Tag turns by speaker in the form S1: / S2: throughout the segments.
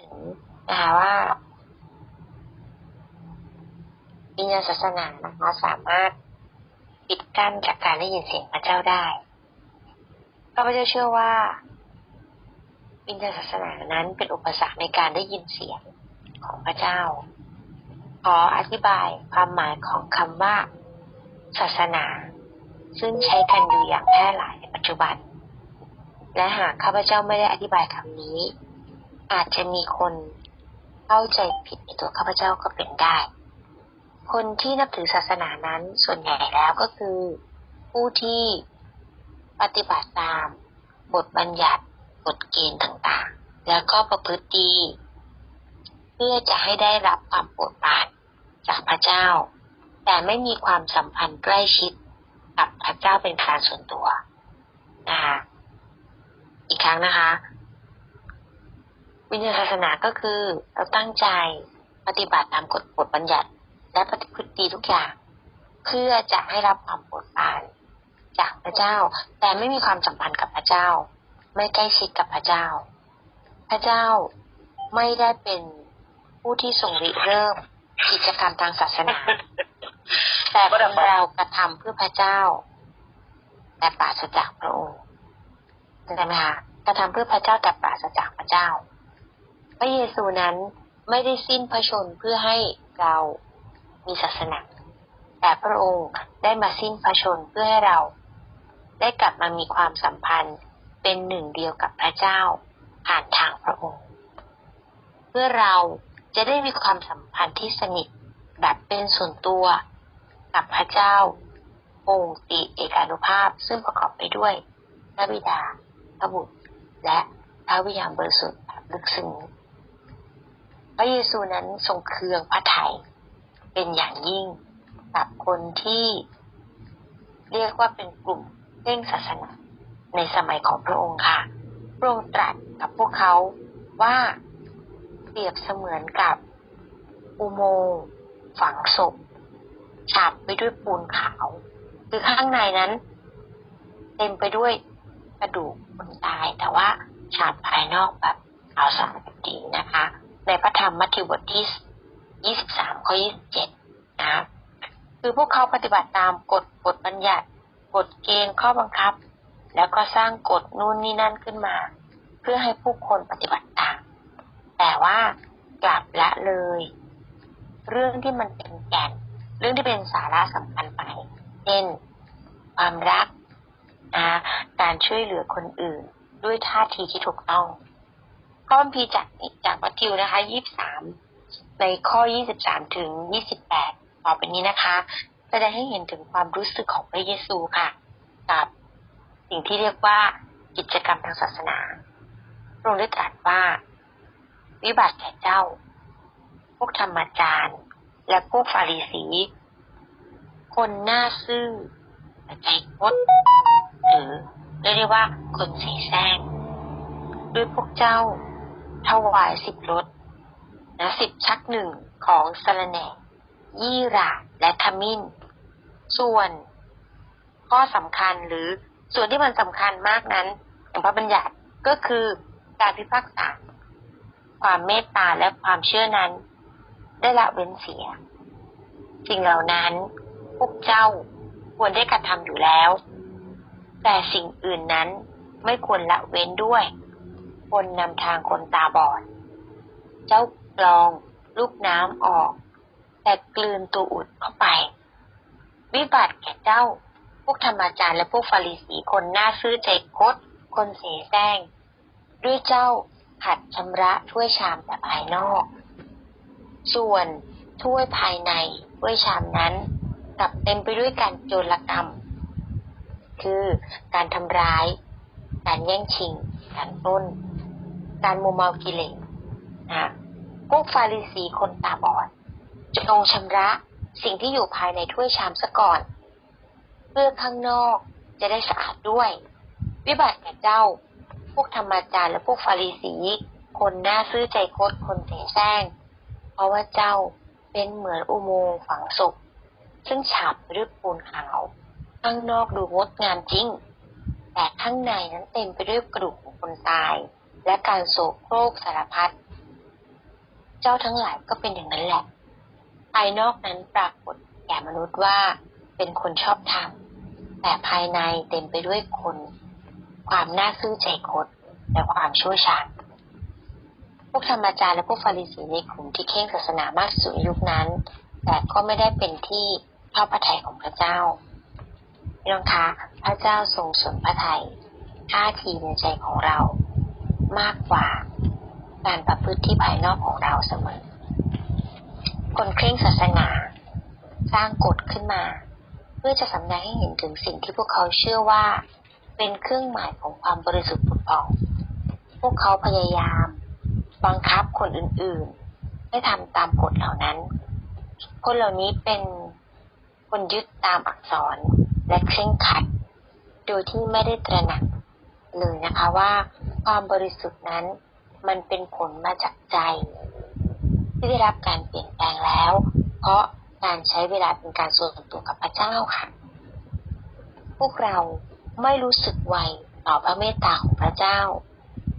S1: ถึงนะคะว่าวิญญาณศาสนานะคะสามารถปิดกั้นจากการได้ยินเสียงพระเจ้าได้ข้าพเจ้าเชื่อว่าวิญญาณศาสนานั้นเป็นอุปสรรคในการได้ยินเสียงของพระเจ้า ขออธิบายความหมายของคำว่า ศาสนา ซึ่งใช้กันอยู่อย่างแพร่หลายในปัจจุบัน และหากข้าพเจ้าไม่ได้อธิบายคำนี้ อาจจะมีคนเข้าใจผิดในตัวข้าพเจ้าก็เป็นได้ คนที่นับถือศาสนานั้นส่วนใหญ่แล้วก็คือ ผู้ที่ปฏิบัติตามบทบัญญัติกฎเกณฑ์ต่างๆ แล้วก็ประพฤติดีเพื่อจะให้ได้รับความโปรดปรานจากพระเจ้า แต่ไม่มีความสัมพันธ์ใกล้ชิดกับพระเจ้าเป็นการส่วนตัวนะคะอีกครั้งนะคะ วิญญาณศาสนาก็คือเราตั้งใจปฏิบัติตามกฎบทบัญญัติ และปฏิพฤติทุกอย่าง เพื่อจะให้รับความโปรดปรานจากพระเจ้า แต่ไม่มีความสัมพันธ์กับพระเจ้า ไม่ใกล้ชิดกับพระเจ้า พระเจ้าไม่ได้เป็นผู้ที่ทรงริเริ่มกิจกรรมทางศาสนา แต่คนเรากระทำเพื่อพระเจ้า แต่ปราศจากพระองค์ใช่ไหมคะกระทำเพื่อพระเจ้าแต่ปราศจากพระเจ้า พระเยซูนั้นไม่ได้สิ้นพระชนเพื่อให้เรามีศาสนา แต่พระองค์ได้มาสิ้นพระชนเพื่อให้เรา ได้กลับมามีความสัมพันธ์เป็นหนึ่งเดียวกับพระเจ้าผ่านทางพระองค์ เพื่อเราจะได้มีความสัมพันธ์ที่สนิทแบบเป็นส่วนตัวกับพระเจ้า องค์ติเอกานุภาพซึ่งประกอบไปด้วยพระบิดาพระบุตรและพระวิญญาณบริสุทธิ์แบบลึกซึ้ง ระเยซูนั้นทรงเคืองพระไถ่เป็นอย่างยิ่งกับคนที่เรียกว่าเป็นกลุ่มเร่งศาสนาในสมัยของพระองค์ค่ะ พระองค์ตรัสกับพวกเขาว่าเปรียบเสมือนกับอุโมงค์ฝังศพฉาบไปด้วยปูนขาว คือข้างในนั้น เต็มไปด้วยกระดูกคนตาย แต่ว่าฉาบภายนอกแบบขาวสะอาดดีนะคะ ในพระธรรมมัทธิวบทที่ 23 ข้อ 27 นะ คือพวกเขาปฏิบัติตามกฎบทบัญญัติ กฎเกณฑ์ข้อบังคับ แล้วก็สร้างกฎนู่นนี่นั่นขึ้นมา เพื่อให้ผู้คนปฏิบัติตาม แต่ว่ากลับละเลย เรื่องที่มันเป็นแก่น เรื่องที่เป็นสาระสำคัญไป เช่น ความรักนะการช่วยเหลือคนอื่น ด้วยท่าทีที่ถูกต้อง ข้อพีจากจากมัทธิวนะคะ23ในข้อ23ถึง28ต่อไปนี้นะคะแสดงให้เห็นถึงความรู้สึกของพระเยซูค่ะ กับสิ่งที่เรียกว่ากิจกรรมทางศาสนาพระองค์ได้ตรัสว่า วิบัติแก่เจ้า พวกธรรมจารย์ และพวกฟาริสี คนหน้าซื่อแต่ใจคดหรือเรียกได้ว่าคนเสแสร้งด้วยพวกเจ้า ถวายสิบรถนะสิบชักหนึ่งของสะระแหน่ ยี่หร่าและขมิ้น ส่วนข้อสำคัญหรือส่วนที่มันสำคัญมากนั้นอย่างพระบัญญัติก็คือการพิพากษา ความเมตตาและความเชื่อนั้น ได้ละเว้นเสีย สิ่งเหล่านั้นพวกเจ้าควรได้กระทำอยู่แล้ว แต่สิ่งอื่นนั้นไม่ควรละเว้นด้วย คนนำทางคนตาบอด เจ้ากรองลูกน้ำออก แต่กลืนตัวอุดเข้าไป วิบัติแก่เจ้า พวกธรรมจารย์และพวกฟาริสีคนหน้าซื่อใจคด คนเสแสร้ง ด้วยเจ้าขัดชำระถ้วยชามแต่ภายนอก ส่วนถ้วยภายในถ้วยชามนั้นกลับเต็มไปด้วยการโจรกรรม คือการทำร้าย การแย่งชิง การปล้น การมัวเมากิเลสนะพวกฟาริสีคนตาบอดจงชำระสิ่งที่อยู่ภายในถ้วยชามซะก่อน เพื่อข้างนอกจะได้สะอาดด้วย วิบัติแก่เจ้า พวกธรรมจารย์และพวกฟาริสี คนหน้าซื่อใจโคดคนเสแสร้งเพราะว่าเจ้าเป็นเหมือนอุโมงค์ฝังศพซึ่งฉาบด้วยปูนขาว ข้างนอกดูงดงามจริง แต่ข้างในนั้นเต็มไปด้วยกระดูกของคนตาย และการโศกโครกสารพัด เจ้าทั้งหลายก็เป็นอย่างนั้นแหละ ภายนอกนั้นปรากฏแก่มนุษย์ว่าเป็นคนชอบธรรม แต่ภายในเต็มไปด้วยคน ความน่าซื่อใจคดและความชั่วช้าพวกธรรมจารย์และพวกฟาริสีในกลุ่มที่เข่งศาสนามากสุดยุคนั้น แต่ก็ไม่ได้เป็นที่ชอบพระทัยของพระเจ้าพี่น้องคะ พระเจ้าทรงสนพระทัยท่าทีในใจของเรา มากกว่าการประพฤติที่ภายนอกของเราเสมอ คนเคร่งศาสนา สร้างกฎขึ้นมา เพื่อจะสำแดงให้เห็นถึงสิ่งที่พวกเขาเชื่อว่า เป็นเครื่องหมายของความบริสุทธิ์ผุดผ่อง พวกเขาพยายาม บังคับคนอื่นๆ ให้ทำตามกฎเหล่านั้น คนเหล่านี้เป็นคนยึดตามอักษรและเคร่งขัด โดยที่ไม่ได้ตระหนักเลยนะคะว่า ความบริสุทธิ์นั้น มันเป็นผลมาจากใจ ที่ได้รับการเปลี่ยนแปลงแล้ว เพราะการใช้เวลาเป็นการส่วนตัวกับพระเจ้าค่ะ พวกเราไม่รู้สึกไวต่อพระเมตตาของพระเจ้า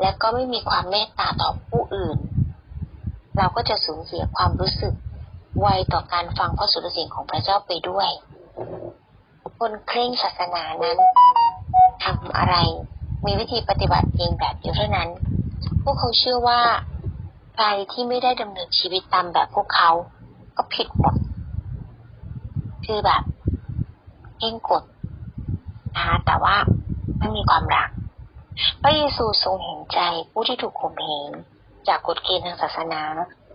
S1: และก็ไม่มีความเมตตาต่อผู้อื่น เราก็จะสูญเสียความรู้สึกไวต่อการฟังพระสุรเสียงของพระเจ้าไปด้วย คนเคร่งศาสนานั้นทำอะไร มีวิธีปฏิบัติเพียงแบบเดียวเท่านั้น พวกเขาเชื่อว่า ใครที่ไม่ได้ดำเนินชีวิตตามแบบพวกเขา ก็ผิดหมด คือแบบเพ่งกฎนะคะแต่ว่าไม่มีความรัก พระเยซูทรงเห็นใจผู้ที่ถูกข่มเหงจากกฎเกณฑ์ทางศาสนา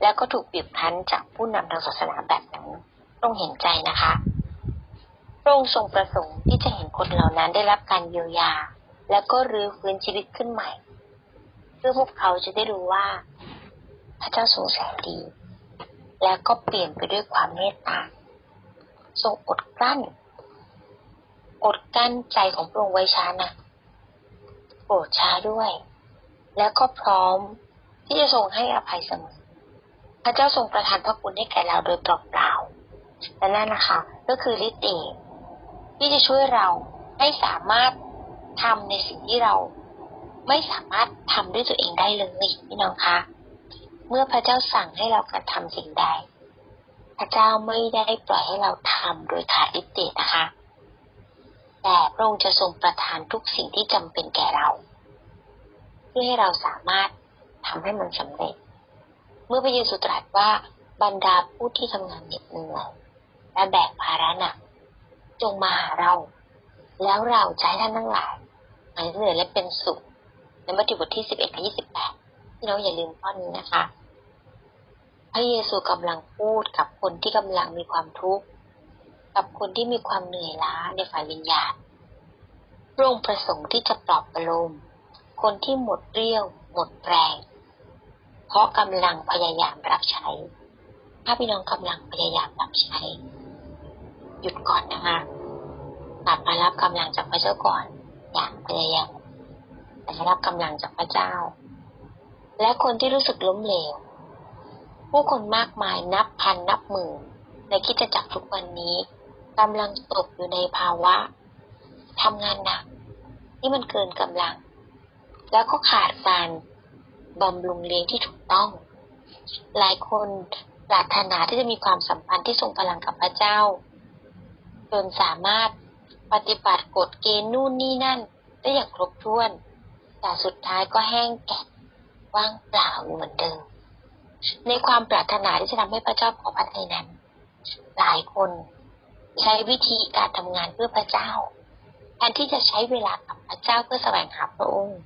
S1: แล้วก็ถูกบีบคั้นจากผู้นำทางศาสนาแบบนั้นต้องเห็นใจนะคะพระองค์ทรงประสงค์ที่จะเห็นคนเหล่านั้นได้รับการเยียวยา แล้วก็รื้อฟื้นชีวิตขึ้นใหม่ เพื่อพวกเขาจะได้รู้ว่า พระเจ้าทรงแสนดี แล้วก็เปลี่ยนไปด้วยความเมตตาทรงอดกลั้น อดกั้นใจของพระองค์ไว้ช้านะโปรดช้าด้วย แล้วก็พร้อมที่จะทรงให้อภัยเสมอ พระเจ้าทรงประทานพระคุณให้แก่เราโดยเปล่าๆและนั่นนะคะ ก็คือฤทธิ์เดชที่จะช่วยเราให้สามารถ ทำในสิ่งที่เราไม่สามารถทำด้วยตัวเองได้เลยพี่น้องคะ เมื่อพระเจ้าสั่งให้เรากระทำสิ่งใด พระเจ้าไม่ได้ปล่อยให้เราทำโดยขาดฤทธิ์เดชนะคะ แต่พระองค์จะทรงประทานทุกสิ่งที่จำเป็นแก่เรา เพื่อให้เราสามารถทำให้มันสำเร็จ เมื่อพระเยซูตรัสว่าบรรดาผู้ที่ทำงานเหน็ดเหนื่อยและแบกภาระหนักจงมาหาเรา แล้วเราจะให้ท่านทั้งหลายหายเหนื่อยและเป็นสุข ในมัทธิวบทที่สิบเอ็ดกับยี่สิบแปดที่เราอย่าลืมข้อนี้นะคะ พระเยซูกำลังพูดกับคนที่กำลังมีความทุกข์กับคนที่มีความเหนื่อยล้าในฝ่ายวิญญาณพระองค์ประสงค์ที่จะปลอบประโลมคนที่หมดเรี่ยว หมดแรง เพราะกำลังพยายามรับใช้ ถ้าพี่น้องกำลังพยายามรับใช้ หยุดก่อนนะคะ กลับมารับกำลังจากพระเจ้าก่อน อย่างพยายามแต่รับกำลังจากพระเจ้า และคนที่รู้สึกล้มเหลว ผู้คนมากมายนับพันนับหมื่นในคิดจะจักทุกวันนี้กำลังตกอยู่ในภาวะทำงานหนักที่มันเกินกำลัง แล้วก็ขาดการบำรุงเลี้ยงที่ถูกต้อง หลายคนปรารถนาที่จะมีความสัมพันธ์ที่ทรงพลังกับพระเจ้า จนสามารถ ปฏิบัติกฎเกณฑ์นู่นนี่นั่น ได้อย่างครบถ้วน แต่สุดท้ายก็แห้งแก่ว่างเปล่าเหมือนเดิม ในความปรารถนาที่จะทำให้พระเจ้าพอพระทัยนั้น หลายคนใช้วิธีการทำงานเพื่อพระเจ้าแทนที่จะใช้เวลากับพระเจ้าเพื่อแสวงหาพระองค์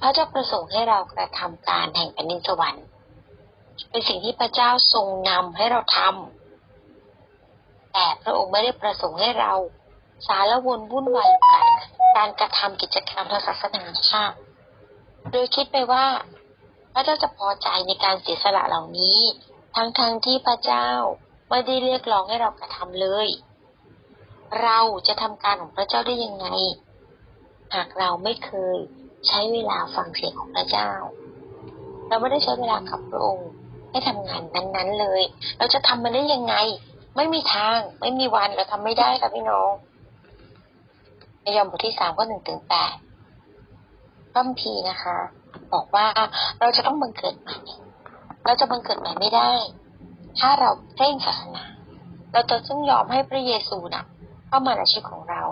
S1: พระเจ้าประสงค์ให้เรากระทำการแห่งแผ่นดินสวรรค์ เป็นสิ่งที่พระเจ้าทรงนำให้เราทำแต่พระองค์ไม่ได้ประสงค์ให้เรา สารวนวุ่นวายกับการกระทำกิจกรรมทางศาสนาค่ะโดยคิดไปว่า พระเจ้าจะพอใจในการเสียสละเหล่านี้ ทั้งๆทที่พระเจ้าไม่ได้เรียกร้องให้เรากระทำเลย เราจะทำการของพระเจ้าได้ยังไง หากเราไม่เคยใช้เวลาฟังเสียงของพระเจ้า เราไม่ได้ใช้เวลากับพระองค์ให้ทำงานนั้นๆเลย เราจะทำมันได้ยังไง ไม่มีทาง ไม่มีวันเราทำไม่ได้ค่ะพี่น้อง ในยอห์นบทที่สามก็หนึ่งถึงแปดพระมีนะคะ บอกว่าเราจะต้องบังเกิดใหม่ เราจะบังเกิดใหม่ไม่ได้ ถ้าเราเร่งศาสนา เราจะต้องยอมให้พระเยซูน่ะ เข้ามาในชีวิตของเรา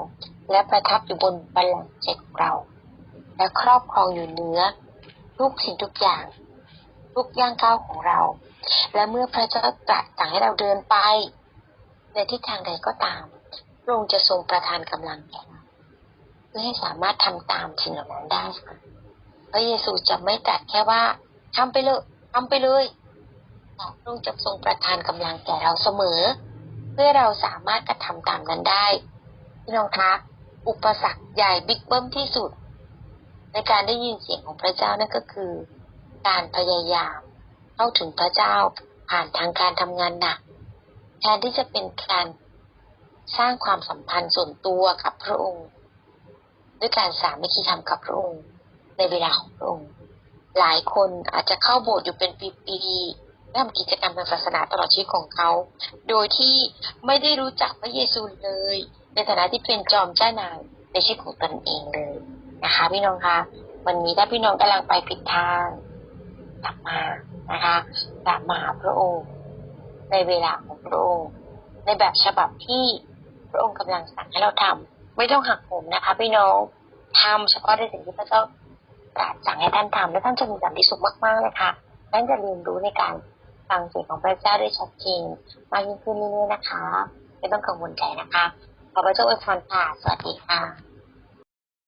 S1: และประทับอยู่บนบัลลังก์ใจของเรา และครอบครองอยู่เนื้อทุกสิ่งทุกอย่าง ทุกย่างก้าวของเรา และเมื่อพระเจ้าตรัสสั่งให้เราเดินไป ในทิศทางใดก็ตามพระองค์จะทรงประทานกำลังแก่ พื่อให้สามารถทำตามสิ่งเหล่านั้นได้ค่ะพระเยซูจะไม่ตรัสแค่ว่าทำไปเลยทำไปเลยแต่พระองค์จะทรงประทานกำลังแก่เราเสมอ เพื่อเราสามารถกระทำตามนั้นได้พี่น้องคะอุปสรรคใหญ่บิ๊กเบิ้มที่สุด ในการได้ยินเสียงของพระเจ้านั่นก็คือ การพยายามเข้าถึงพระเจ้าผ่านทางการทำงานหนักแทนที่จะเป็นการสร้างความสัมพันธ์ส่วนตัวกับพระองค์ ด้วยการสามัคคีธรรมกับพระองค์ในเวลาของพระองค์หลายคนอาจจะเข้าโบสถ์อยู่เป็นปีๆและทำกิจกรรมทางศาสนาตลอดชีวิตของเขา โดยที่ไม่ได้รู้จักพระเยซูเลย ในฐานะที่เป็นจอมเจ้านายในชีวิตของตนเองเลยนะคะ พี่น้องคะวันนี้ถ้าพี่น้องกำลังไปผิดทางกลับมานะคะกลับมาหาพระองค์ ในเวลาของพระองค์ ในแบบฉบับที่พระองค์กำลังสั่งให้เราทำ ไม่ต้องหักโหมนะคะ พี่น้องทำเฉพาะในสิ่งที่พระเจ้าตรัสสั่งให้ท่านทำและท่านจะมีสันติสุขมากๆเลยค่ะท่านจะเรียนรู้ในการฟังเสียงของพระเจ้าได้ชัดเจนมากยิ่งขึ้นเรื่อยๆนะคะ ไม่ต้องกังวลใจนะคะขอพระเจ้าอวยพรค่ะสวัสดีค่ะ